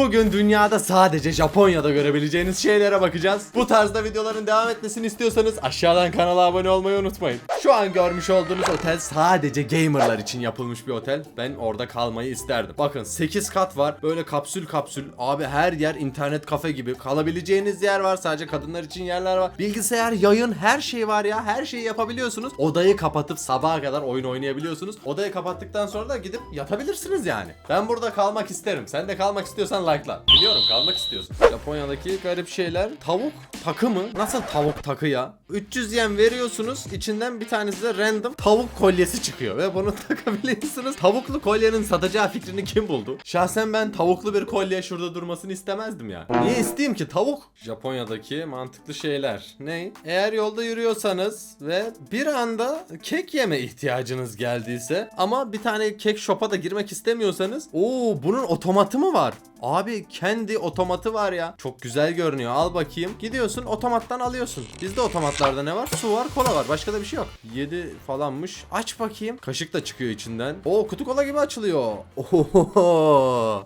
Bugün dünyada sadece Japonya'da görebileceğiniz şeylere bakacağız. Bu tarzda videoların devam etmesini istiyorsanız aşağıdan kanala abone olmayı unutmayın. Şu an görmüş olduğunuz otel sadece gamerlar için yapılmış bir otel. Ben orada kalmayı isterdim. Bakın 8 kat var. Böyle kapsül kapsül. Abi her yer internet kafe gibi. Kalabileceğiniz yer var. Sadece kadınlar için yerler var. Bilgisayar, yayın her şey var ya. Her şeyi yapabiliyorsunuz. Odayı kapatıp sabaha kadar oyun oynayabiliyorsunuz. Odayı kapattıktan sonra da gidip yatabilirsiniz yani. Ben burada kalmak isterim. Sen de kalmak istiyorsan like'la. Biliyorum kalmak istiyorsun. Japonya'daki garip şeyler. Tavuk takı mı? Nasıl tavuk takı ya? 300 yen veriyorsunuz. içinden bir tanesi de random tavuk kolyesi çıkıyor ve bunu takabiliyorsunuz. Tavuklu kolyenin satacağı fikrini kim buldu? Şahsen ben tavuklu bir kolye şurada durmasını istemezdim ya. Niye isteyeyim ki tavuk? Japonya'daki mantıklı şeyler. Ne? Eğer yolda yürüyorsanız ve bir anda kek yeme ihtiyacınız geldiyse ama bir tane kek shop'a da girmek istemiyorsanız Oo bunun otomatı mı var? Abi kendi otomatı var ya. Çok güzel görünüyor. Al bakayım. Gidiyorsun otomattan alıyorsun. Bizde otomatlarda ne var? Su var, kola var. Başka da bir şey yok. 7 falanmış. Aç bakayım. Kaşık da çıkıyor içinden. Oo kutu kola gibi açılıyor. Oho.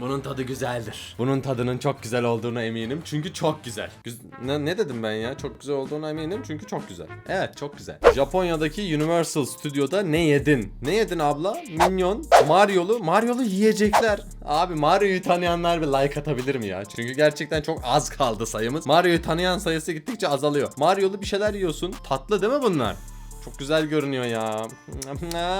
Bunun tadı güzeldir. Bunun tadının çok güzel olduğuna eminim. Çünkü çok güzel. Güz- ne, ne dedim ben ya? Çok güzel olduğuna eminim çünkü çok güzel. Evet çok güzel. Japonya'daki Universal Studio'da ne yedin? Ne yedin abla? Minyon, Mario'lu. Mario'lu yiyecekler. Abi Mario'yu tanıyanlar bir like atabilir mi ya? Çünkü gerçekten çok az kaldı sayımız. Mario'yu tanıyan sayısı gittikçe azalıyor. Mario'lu bir şeyler yiyorsun. Tatlı değil mi bunlar? Çok güzel görünüyor ya.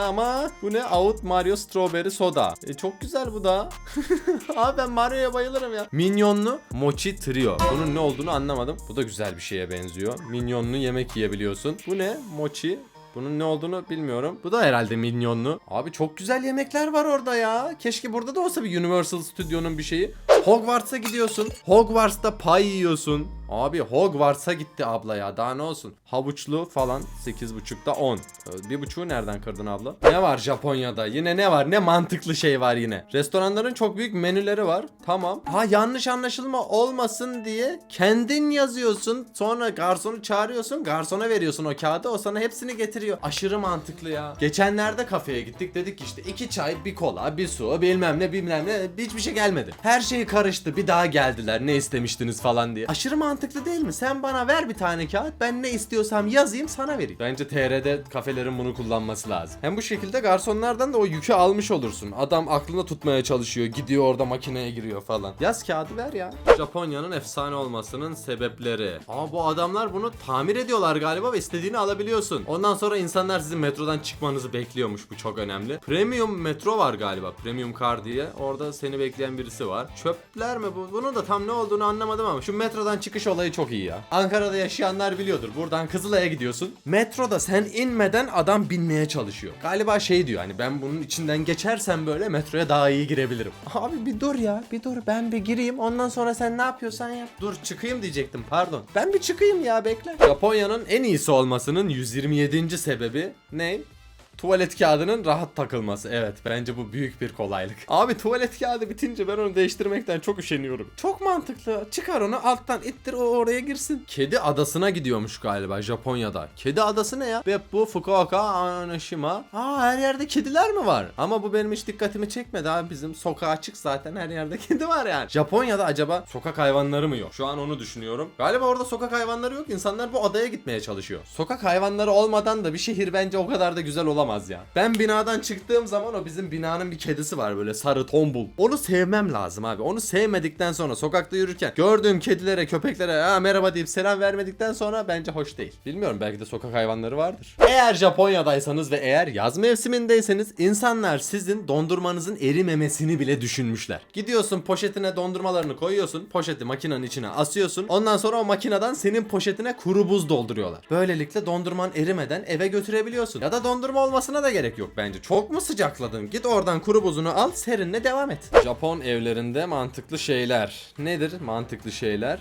Ama bu ne? Out Mario Strawberry Soda. E, çok güzel bu da. Abi ben Mario'ya bayılırım ya. Minyonlu Mochi Trio. Bunun ne olduğunu anlamadım. Bu da güzel bir şeye benziyor. Minyonlu yemek yiyebiliyorsun. Bu ne? Mochi. Bunun ne olduğunu bilmiyorum. Bu da herhalde minyonlu. Abi çok güzel yemekler var orada ya. Keşke burada da olsa bir Universal Studio'nun bir şeyi. Hogwarts'a gidiyorsun. Hogwarts'ta pay yiyorsun. Abi Hogwarts'a gitti abla ya. Daha ne olsun? Havuçlu falan 8.5'da 10. Ee, Bir buçuğu nereden kırdın abla? Ne var Japonya'da? Yine ne var? Ne mantıklı şey var yine? Restoranların çok büyük menüleri var. Tamam. Ha yanlış anlaşılma olmasın diye kendin yazıyorsun. Sonra garsonu çağırıyorsun. Garsona veriyorsun o kağıdı. O sana hepsini getiriyor. Aşırı mantıklı ya. Geçenlerde kafeye gittik. Dedik işte iki çay, bir kola, bir su, bilmem ne, bilmem ne. Hiçbir şey gelmedi. Her şey karıştı. Bir daha geldiler. Ne istemiştiniz falan diye. Aşırı mantıklı değil mi? Sen bana ver bir tane kağıt. Ben ne istiyorsam yazayım sana vereyim. Bence TR'de kafelerin bunu kullanması lazım. Hem bu şekilde garsonlardan da o yükü almış olursun. Adam aklında tutmaya çalışıyor. Gidiyor orada makineye giriyor falan. Yaz kağıdı ver ya. Japonya'nın efsane olmasının sebepleri. Ama bu adamlar bunu tamir ediyorlar galiba ve istediğini alabiliyorsun. Ondan sonra insanlar sizin metrodan çıkmanızı bekliyormuş. Bu çok önemli. Premium metro var galiba. Premium car diye. Orada seni bekleyen birisi var. Çöpler mi bu? Bunun da tam ne olduğunu anlamadım ama şu metrodan çıkış olayı çok iyi ya. Ankara'da yaşayanlar biliyordur. Buradan Kızılay'a gidiyorsun. Metroda sen inmeden adam binmeye çalışıyor. Galiba şey diyor hani ben bunun içinden geçersem böyle metroya daha iyi girebilirim. Abi bir dur ya bir dur ben bir gireyim ondan sonra sen ne yapıyorsan yap. Dur çıkayım diyecektim pardon. Ben bir çıkayım ya bekle. Japonya'nın en iyisi olmasının 127. sebebi ne? Tuvalet kağıdının rahat takılması. Evet bence bu büyük bir kolaylık. Abi tuvalet kağıdı bitince ben onu değiştirmekten çok üşeniyorum. Çok mantıklı. Çıkar onu alttan ittir o oraya girsin. Kedi adasına gidiyormuş galiba Japonya'da. Kedi adası ne ya? Beppu, Fukuoka, Anoshima. Aa her yerde kediler mi var? Ama bu benim hiç dikkatimi çekmedi abi. Bizim sokağa açık zaten her yerde kedi var yani. Japonya'da acaba sokak hayvanları mı yok? Şu an onu düşünüyorum. Galiba orada sokak hayvanları yok. İnsanlar bu adaya gitmeye çalışıyor. Sokak hayvanları olmadan da bir şehir bence o kadar da güzel olamaz ya. Ben binadan çıktığım zaman o bizim binanın bir kedisi var böyle sarı tombul. Onu sevmem lazım abi. Onu sevmedikten sonra sokakta yürürken gördüğüm kedilere, köpeklere ha, merhaba deyip selam vermedikten sonra bence hoş değil. Bilmiyorum belki de sokak hayvanları vardır. Eğer Japonya'daysanız ve eğer yaz mevsimindeyseniz insanlar sizin dondurmanızın erimemesini bile düşünmüşler. Gidiyorsun poşetine dondurmalarını koyuyorsun. Poşeti makinenin içine asıyorsun. Ondan sonra o makineden senin poşetine kuru buz dolduruyorlar. Böylelikle dondurman erimeden eve götürebiliyorsun. Ya da dondurma olmasına da gerek yok bence. Çok mu sıcakladın? Git oradan kuru buzunu al serinle devam et. Japon evlerinde mantıklı şeyler. Nedir mantıklı şeyler?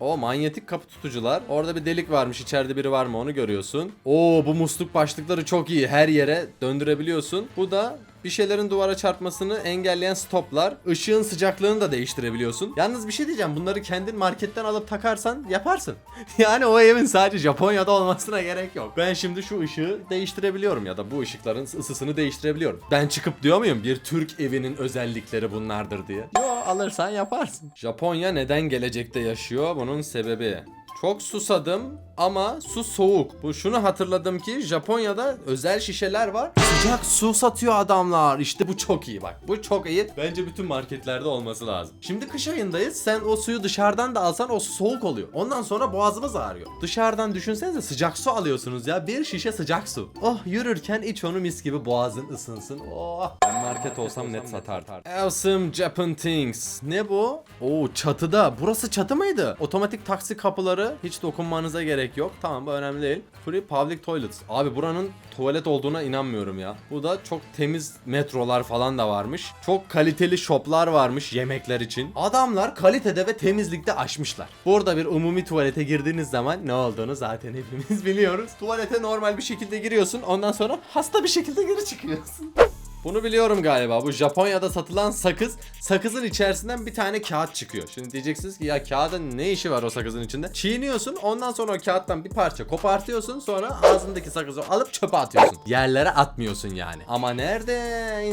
O manyetik kapı tutucular. Orada bir delik varmış. içeride biri var mı onu görüyorsun. Oo bu musluk başlıkları çok iyi. Her yere döndürebiliyorsun. Bu da bir şeylerin duvara çarpmasını engelleyen stoplar. Işığın sıcaklığını da değiştirebiliyorsun. Yalnız bir şey diyeceğim. Bunları kendin marketten alıp takarsan yaparsın. yani o evin sadece Japonya'da olmasına gerek yok. Ben şimdi şu ışığı değiştirebiliyorum ya da bu ışıkların ısısını değiştirebiliyorum. Ben çıkıp diyor muyum bir Türk evinin özellikleri bunlardır diye. Yo alırsan yaparsın. Japonya neden gelecekte yaşıyor? Bunun sebebi. Çok susadım ama su soğuk. Bu şunu hatırladım ki Japonya'da özel şişeler var. Sıcak su satıyor adamlar. İşte bu çok iyi bak. Bu çok iyi. Bence bütün marketlerde olması lazım. Şimdi kış ayındayız. Sen o suyu dışarıdan da alsan o su soğuk oluyor. Ondan sonra boğazımız ağrıyor. Dışarıdan düşünsenize sıcak su alıyorsunuz ya. Bir şişe sıcak su. Oh yürürken iç onu mis gibi boğazın ısınsın. Oh. Ben market olsam net satardım. Awesome Japan Things. Ne bu? Oo çatıda. Burası çatı mıydı? Otomatik taksi kapıları hiç dokunmanıza gerek yok. Tamam bu önemli değil. Free public toilets. Abi buranın tuvalet olduğuna inanmıyorum ya. Bu da çok temiz metrolar falan da varmış. Çok kaliteli shoplar varmış yemekler için. Adamlar kalitede ve temizlikte aşmışlar. Burada bir umumi tuvalete girdiğiniz zaman ne olduğunu zaten hepimiz biliyoruz. Tuvalete normal bir şekilde giriyorsun. Ondan sonra hasta bir şekilde geri çıkıyorsun. Bunu biliyorum galiba. Bu Japonya'da satılan sakız. Sakızın içerisinden bir tane kağıt çıkıyor. Şimdi diyeceksiniz ki ya kağıdın ne işi var o sakızın içinde? Çiğniyorsun ondan sonra o kağıttan bir parça kopartıyorsun sonra ağzındaki sakızı alıp çöpe atıyorsun. Yerlere atmıyorsun yani. Ama nerede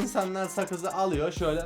insanlar sakızı alıyor şöyle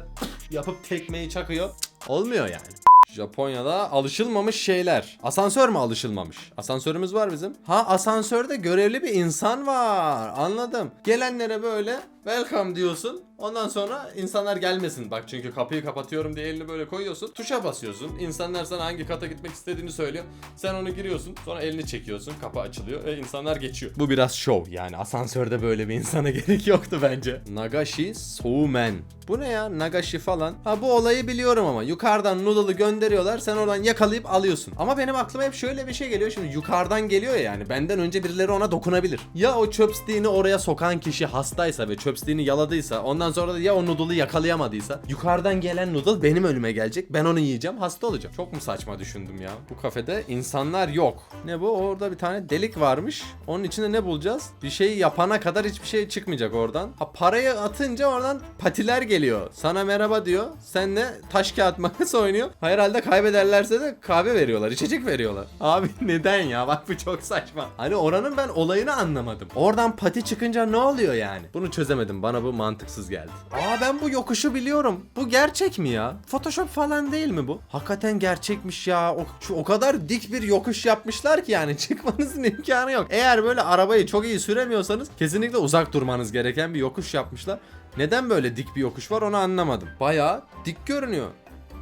yapıp tekmeyi çakıyor. Olmuyor yani. Japonya'da alışılmamış şeyler. Asansör mü alışılmamış? Asansörümüz var bizim. Ha asansörde görevli bir insan var. Anladım. Gelenlere böyle welcome diyorsun. Ondan sonra insanlar gelmesin. Bak çünkü kapıyı kapatıyorum diye elini böyle koyuyorsun. Tuşa basıyorsun. İnsanlar sana hangi kata gitmek istediğini söylüyor. Sen onu giriyorsun. Sonra elini çekiyorsun. Kapı açılıyor ve insanlar geçiyor. Bu biraz şov yani. Asansörde böyle bir insana gerek yoktu bence. Nagashi Soumen. Bu ne ya? Nagashi falan. Ha bu olayı biliyorum ama. Yukarıdan noodle'ı gönderiyorlar. Sen oradan yakalayıp alıyorsun. Ama benim aklıma hep şöyle bir şey geliyor. Şimdi yukarıdan geliyor ya yani. Benden önce birileri ona dokunabilir. Ya o chopstick'ini oraya sokan kişi hastaysa ve chopstick'ini yaladıysa ondan sonra da ya o noodle'ı yakalayamadıysa yukarıdan gelen noodle benim önüme gelecek. Ben onu yiyeceğim hasta olacağım. Çok mu saçma düşündüm ya. Bu kafede insanlar yok. Ne bu? Orada bir tane delik varmış. Onun içinde ne bulacağız? Bir şey yapana kadar hiçbir şey çıkmayacak oradan. Ha parayı atınca oradan patiler geliyor. Sana merhaba diyor. Senle taş kağıt makas oynuyor. Herhalde kaybederlerse de kahve veriyorlar. içecek veriyorlar. Abi neden ya? Bak bu çok saçma. Hani oranın ben olayını anlamadım. Oradan pati çıkınca ne oluyor yani? Bunu çözemedim. Bana bu mantıksız geldi. Aa ben bu yokuşu biliyorum. Bu gerçek mi ya? Photoshop falan değil mi bu? Hakikaten gerçekmiş ya. O, şu, o kadar dik bir yokuş yapmışlar ki yani çıkmanızın imkanı yok. Eğer böyle arabayı çok iyi süremiyorsanız kesinlikle uzak durmanız gereken bir yokuş yapmışlar. Neden böyle dik bir yokuş var onu anlamadım. Bayağı dik görünüyor.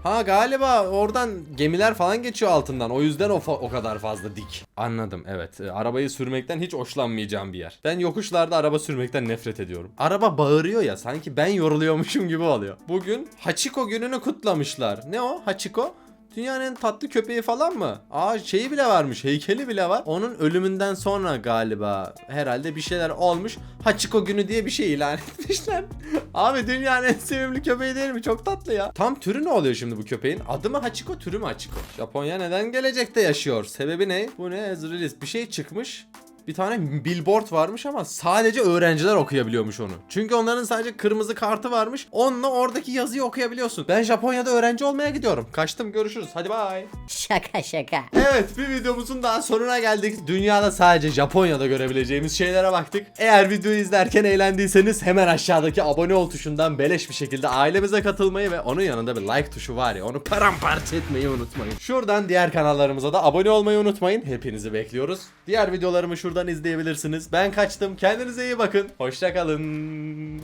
Ha galiba oradan gemiler falan geçiyor altından. O yüzden o, o kadar fazla dik. Anladım evet. E, arabayı sürmekten hiç hoşlanmayacağım bir yer. Ben yokuşlarda araba sürmekten nefret ediyorum. Araba bağırıyor ya sanki ben yoruluyormuşum gibi oluyor. Bugün Hachiko gününü kutlamışlar. Ne o Hachiko? Dünyanın en tatlı köpeği falan mı? Aa şeyi bile varmış, heykeli bile var. Onun ölümünden sonra galiba herhalde bir şeyler olmuş. Hachiko günü diye bir şey ilan etmişler. Abi dünyanın en sevimli köpeği değil mi? Çok tatlı ya. Tam türü ne oluyor şimdi bu köpeğin? Adı mı Hachiko, türü mü Hachiko? Japonya neden gelecekte yaşıyor? Sebebi ne? Bu ne? Ezrealis bir şey çıkmış. Bir tane billboard varmış ama sadece öğrenciler okuyabiliyormuş onu. Çünkü onların sadece kırmızı kartı varmış. Onunla oradaki yazıyı okuyabiliyorsun. Ben Japonya'da öğrenci olmaya gidiyorum. Kaçtım görüşürüz. Hadi bay. Şaka şaka. Evet bir videomuzun daha sonuna geldik. Dünyada sadece Japonya'da görebileceğimiz şeylere baktık. Eğer videoyu izlerken eğlendiyseniz hemen aşağıdaki abone ol tuşundan beleş bir şekilde ailemize katılmayı ve onun yanında bir like tuşu var ya onu paramparça etmeyi unutmayın. Şuradan diğer kanallarımıza da abone olmayı unutmayın. Hepinizi bekliyoruz. Diğer videolarımı şuradan izleyebilirsiniz. Ben kaçtım. Kendinize iyi bakın. Hoşçakalın.